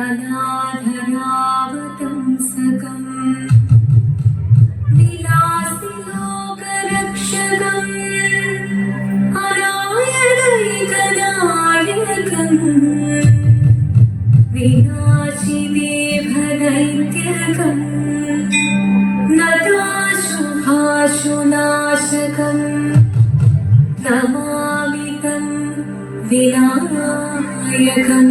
कलाधरावतंसकम् विलासिलोकरक्षकम् अरायदैकदायकम् विनाशिदेभदैत्यकम् नदाशुभाशुनाशकम् नमामि तं विनायकम्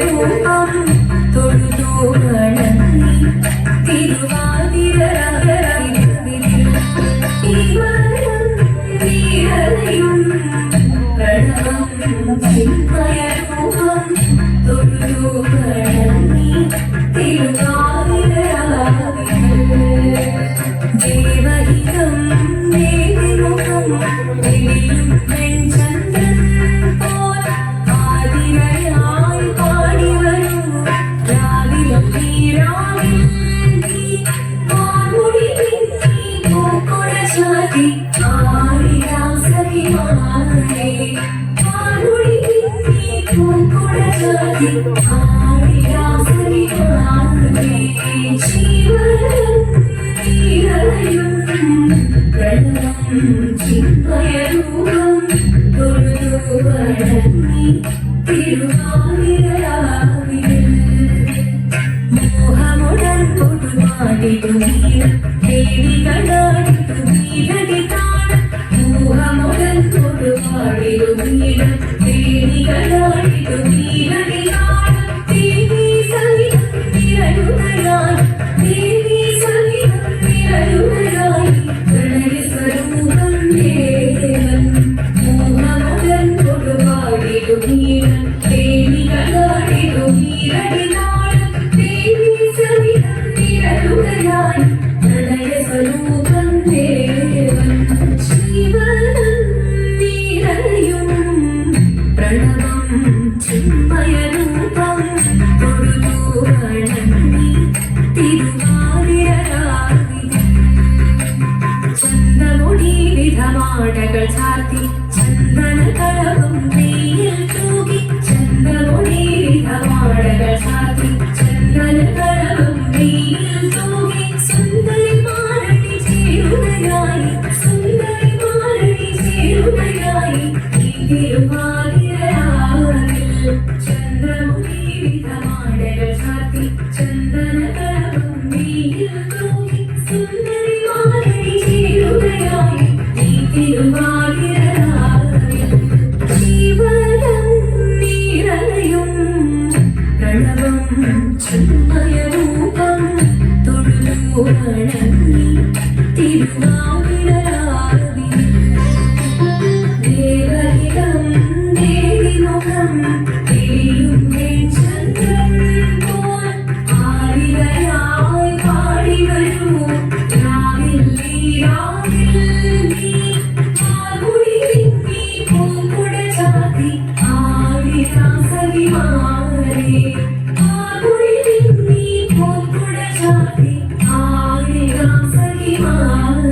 I'm ஆடிடா தேடிகளாடிடும் நீரடியாடும் தேவி சங்கீதம் திரளுமையாடும் Yes.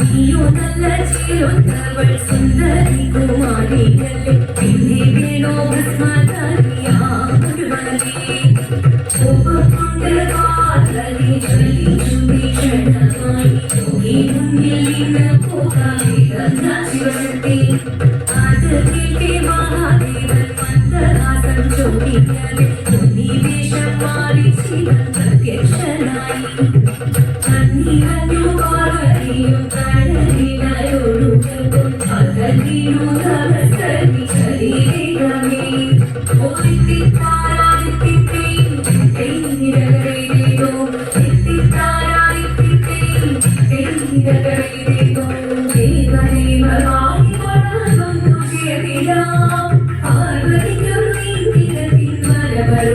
നീയോ നല്ല ചേരുന്നവൾ സുന്ദരി കുമാരികളെ പിന്നെ വേണോ ഒപ്പമുണ്ട് കാതലി ചൊല്ലി ചുണ്ടിഷണമായി ഈ മുന്നിൽ നിന്ന് പോകാൻ ശിവശക്തി അത് കേട്ടി മഹാദേവൻ മന്ദഹാസം ചോദിക്കവേ നീ വേഷം മാറി ശിവൻ പ്രത്യക്ഷനായി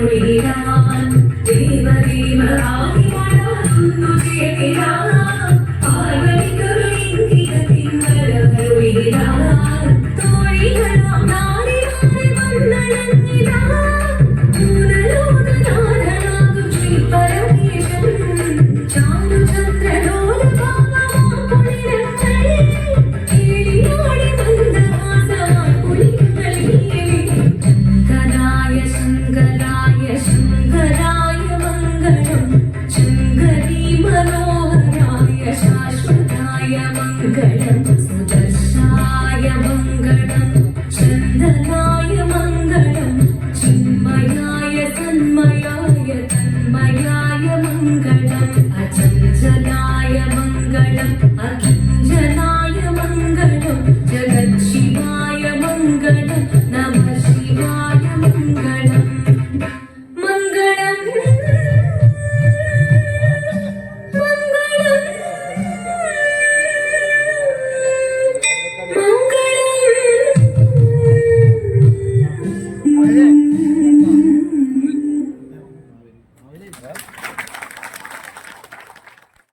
விடுகிறான்